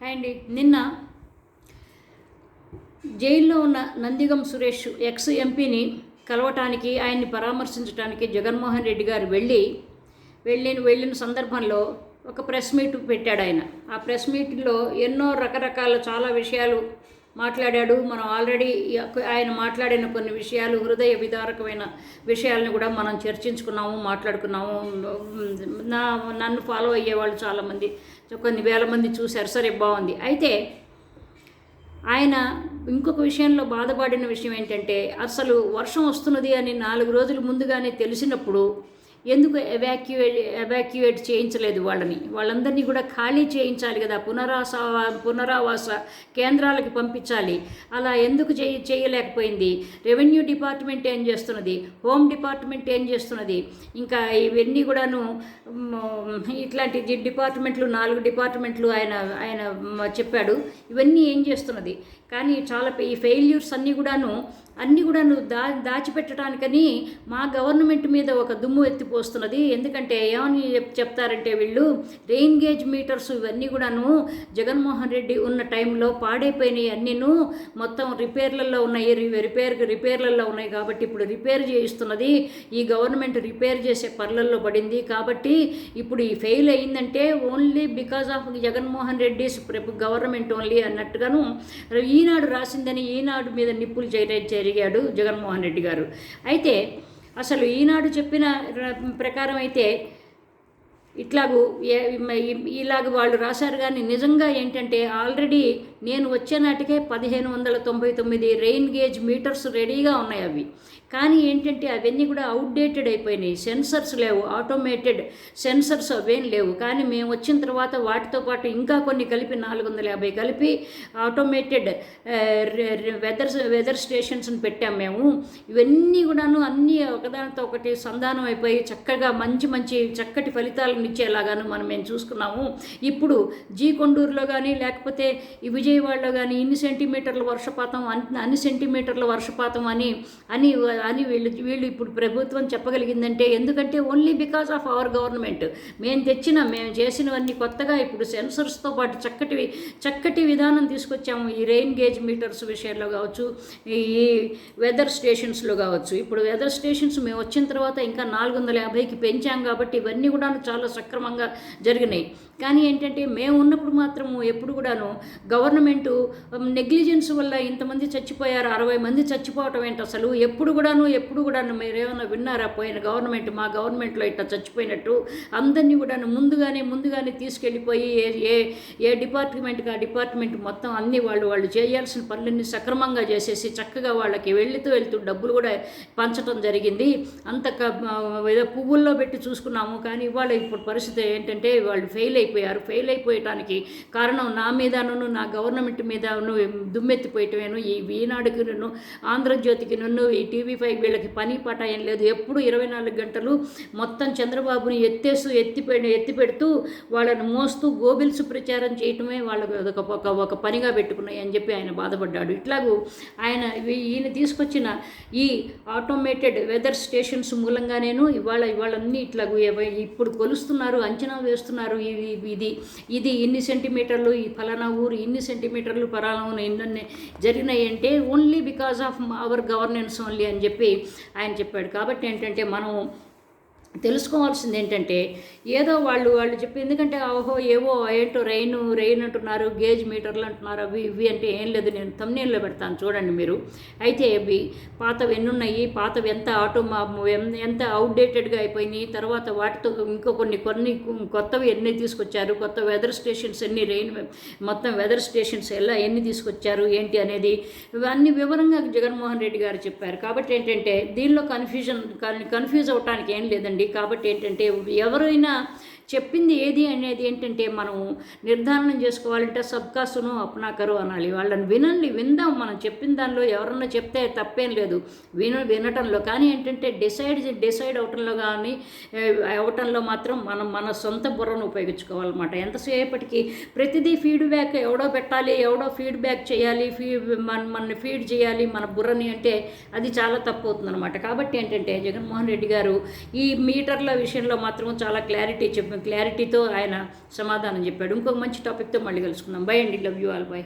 Hi అండి. నిన్న జైల్లో ఉన్న నందిగం సురేష్ ఎక్స్ ఎంపీని కలవటానికి ఆయన్ని పరామర్శించడానికి జగన్మోహన్ రెడ్డి గారు వెళ్ళి వెళ్ళిన వెళ్ళిన సందర్భంలో ఒక ప్రెస్ మీట్ పెట్టాడు ఆయన. ఆ ప్రెస్ మీట్లో ఎన్నో రకరకాల చాలా విషయాలు మాట్లాడాడు. మనం ఆల్రెడీ ఆయన మాట్లాడిన కొన్ని విషయాలు హృదయ విదారకమైన విషయాలను కూడా మనం చర్చించుకున్నాము మాట్లాడుకున్నాము. నా నన్ను ఫాలో అయ్యేవాళ్ళు చాలామంది కొన్ని వేల మంది చూశారు. సరే బాగుంది. అయితే ఆయన ఇంకొక విషయంలో బాధపడిన విషయం ఏంటంటే అసలు వర్షం వస్తున్నది అని నాలుగు రోజుల ముందుగానే తెలిసినప్పుడు ఎందుకు ఎవాక్యుయేట్ ఎవాక్యువేట్ చేయించలేదు వాళ్ళని? వాళ్ళందరినీ కూడా ఖాళీ చేయించాలి కదా పునరాస పునరావాస కేంద్రాలకు పంపించాలి. అలా ఎందుకు చేయ చేయలేకపోయింది? రెవెన్యూ డిపార్ట్మెంట్ ఏం చేస్తున్నది? హోమ్ డిపార్ట్మెంట్ ఏం చేస్తున్నది? ఇంకా ఇవన్నీ కూడాను ఇట్లాంటి డిపార్ట్మెంట్లు నాలుగు డిపార్ట్మెంట్లు ఆయన ఆయన చెప్పాడు. ఇవన్నీ ఏం చేస్తున్నది? కానీ చాలా ఈ ఫెయిల్యూర్స్ అన్నీ కూడాను అన్నీ కూడాను దా దాచిపెట్టడానికని మా గవర్నమెంట్ మీద ఒక దుమ్ము ఎత్తిపోస్తున్నది. ఎందుకంటే ఏమని చెప్- చెప్తారంటే వీళ్ళు రెయిన్ గేజ్ మీటర్స్ ఇవన్నీ కూడాను జగన్మోహన్ రెడ్డి ఉన్న టైంలో పాడైపోయినాయి అన్నీను మొత్తం రిపేర్లలో ఉన్నాయి. రి- రిపేర్ రిపేర్లలో ఉన్నాయి కాబట్టి ఇప్పుడు రిపేర్ చేయిస్తున్నది. ఈ గవర్నమెంట్ రిపేర్ చేసే పనులలో పడింది కాబట్టి ఇప్పుడు ఈ ఫెయిల్ అయిందంటే only because of Jaganmohan Reddy's government only అన్నట్టుగాను ఈ ఈనాడు రాసిందని ఈనాడు మీద నిప్పులు జరిగాడు జగన్మోహన్ రెడ్డి గారు. అయితే అసలు ఈనాడు చెప్పిన ప్రకారం అయితే ఇట్లాగూ ఇలాగ వాళ్ళు రాశారు కానీ నిజంగా ఏంటంటే ఆల్రెడీ నేను వచ్చే నాటికే పదిహేను వందల తొంభై తొమ్మిది రెయిన్ గేజ్ మీటర్స్ రెడీగా ఉన్నాయి అవి. కానీ ఏంటంటే అవన్నీ కూడా అవుట్డేటెడ్ అయిపోయినాయి. సెన్సర్స్ లేవు ఆటోమేటెడ్ సెన్సర్స్ అవేం లేవు. కానీ మేము వచ్చిన తర్వాత వాటితో పాటు ఇంకా కొన్ని కలిపి నాలుగు వందల యాభై కలిపి ఆటోమేటెడ్ వెదర్ వెదర్ స్టేషన్స్ని పెట్టాం మేము. ఇవన్నీ కూడాను అన్నీ ఒకదానితో ఒకటి సంధానం అయిపోయి చక్కగా మంచి మంచి చక్కటి ఫలితాలను ఇచ్చేలాగాను మనం మేము చూసుకున్నాము. ఇప్పుడు జీ కొండూరులో కానీ లేకపోతే ఈ విజయవాడలో కానీ ఇన్ని సెంటీమీటర్ల వర్షపాతం అన్ని అన్ని సెంటీమీటర్ల వర్షపాతం అని అని అని వీళ్ళు వీళ్ళు ఇప్పుడు ప్రభుత్వం చెప్పగలిగిందంటే ఎందుకంటే only because of our government మేము తెచ్చిన మేము చేసినవన్నీ కొత్తగా ఇప్పుడు సెన్సర్స్తో పాటు చక్కటి చక్కటి విధానం తీసుకొచ్చాము. ఈ రెయిన్ గేజ్ మీటర్స్ విషయంలో కావచ్చు ఈ వెదర్ స్టేషన్స్లో కావచ్చు. ఇప్పుడు వెదర్ స్టేషన్స్ మేము వచ్చిన తర్వాత ఇంకా నాలుగు వందల యాభైకి పెంచాం కాబట్టి ఇవన్నీ కూడా చాలా సక్రమంగా జరిగినాయి. కానీ ఏంటంటే మేము ఉన్నప్పుడు మాత్రము ఎప్పుడు కూడాను గవర్నమెంట్ నెగ్లిజెన్స్ వల్ల ఇంతమంది చచ్చిపోయారు అరవై మంది చచ్చిపోవటం ఏంటి అసలు? ఎప్పుడు కూడాను ఎప్పుడు కూడాను మీరు ఏమైనా విన్నారా? పోయిన గవర్నమెంట్ మా గవర్నమెంట్లో ఇట్లా చచ్చిపోయినట్టు అందరినీ కూడాను ముందుగానే ముందుగానే తీసుకెళ్ళిపోయి ఏ ఏ ఏ డిపార్ట్మెంట్కి ఆ డిపార్ట్మెంట్ మొత్తం అన్ని వాళ్ళు వాళ్ళు చేయాల్సిన పనులన్నీ సక్రమంగా చేసేసి చక్కగా వాళ్ళకి వెళ్తూ వెళ్తూ డబ్బులు కూడా పంచడం జరిగింది. అంత ఏదో పువ్వుల్లో పెట్టి చూసుకున్నాము. కానీ ఇవాళ ఇప్పుడు పరిస్థితి ఏంటంటే వాళ్ళు ఫెయిల్ అయిపోయారు. ఫెయిల్ అయిపోయటానికి కారణం నా మీదను నా గవర్నమెంట్ గవర్నమెంట్ మీద దుమ్మెత్తిపోయటమేను ఈ ఈనాడుకి నన్ను ఆంధ్రజ్యోతికి నన్ను ఈ టీవీ ఫైవ్ వీళ్ళకి పని పాట ఏం లేదు. ఎప్పుడు ఇరవై నాలుగు గంటలు మొత్తం చంద్రబాబుని ఎత్తేస్తూ ఎత్తిపె ఎత్తి పెడుతూ వాళ్ళని మోస్తూ గోబిల్స్ ప్రచారం చేయటమే వాళ్ళకు ఒక ఒక ఒక పనిగా పెట్టుకున్నాయి అని చెప్పి ఆయన బాధపడ్డాడు. ఇట్లాగూ ఆయన ఈయన తీసుకొచ్చిన ఈ ఆటోమేటెడ్ వెదర్ స్టేషన్స్ మూలంగానేను ఇవాళ ఇవాళన్నీ ఇట్లాగూ ఇప్పుడు కొలుస్తున్నారు అంచనా వేస్తున్నారు. ఇది ఇది ఇది ఇన్ని సెంటీమీటర్లు ఈ ఫలానా ఊరు ఇన్ని సెంటీమీటర్లు పరాలం ఊరు జరిగినాయంటే అంటే only because of our governance only అని చెప్పి ఆయన చెప్పాడు. కాబట్టి ఏంటంటే మనం తెలుసుకోవాల్సింది ఏంటంటే ఏదో వాళ్ళు వాళ్ళు చెప్పి ఎందుకంటే ఓహో ఏవో ఏంటో రెయిన్ రెయిన్ అంటున్నారు గేజ్ మీటర్లు అంటున్నారు అవి ఇవి అంటే ఏం లేదు నేను తమ్నేల్లో పెడతాను చూడండి మీరు. అయితే అవి పాతవి ఎన్నున్నాయి పాతవి ఎంత ఆటో మా ఎంత అవుట్డేటెడ్గా అయిపోయినాయి తర్వాత వాటితో ఇంకో కొన్ని కొన్ని కొత్తవి ఎన్ని తీసుకొచ్చారు కొత్త వెదర్ స్టేషన్స్ ఎన్ని రెయిన్ మొత్తం వెదర్ స్టేషన్స్ ఎలా ఎన్ని తీసుకొచ్చారు ఏంటి అనేది ఇవన్నీ వివరంగా జగన్మోహన్ రెడ్డి గారు చెప్పారు. కాబట్టి ఏంటంటే దీనిలో కన్ఫ్యూజన్ కన్ఫ్యూజ్ అవటానికి ఏం లేదండి. కాబట్టి ఏంటంటే ఎవరైనా చెప్పింది ఏది అనేది ఏంటంటే మనం నిర్ధారణ చేసుకోవాలంటే సబ్కా సును అప్నా కరు అనాలి. వాళ్ళని వినండి విందాం. మనం చెప్పిన దానిలో ఎవరన్నా చెప్తే తప్పేం లేదు. విన వినటంలో కానీ ఏంటంటే డిసైడ్ డిసైడ్ అవటంలో కానీ అవటంలో మాత్రం మనం మన సొంత బుర్రను ఉపయోగించుకోవాలన్నమాట. ఎంతసేపటికి ప్రతిదీ ఫీడ్బ్యాక్ ఎవడో పెట్టాలి ఎవడో ఫీడ్బ్యాక్ చేయాలి ఫీ మన మన ఫీడ్ చేయాలి మన బుర్రని అంటే అది చాలా తప్పు అవుతుందన్నమాట కాబట్టి ఏంటంటే జగన్మోహన్ రెడ్డి గారు ఈ మీటర్ల విషయంలో మాత్రం చాలా క్లారిటీ చెప్పి క్లారిటీతో ఆయన సమాధానం చెప్పాడు. ఇంకొక మంచి టాపిక్తో మళ్ళీ కలుసుకుందాం. బై అండి. Love you all by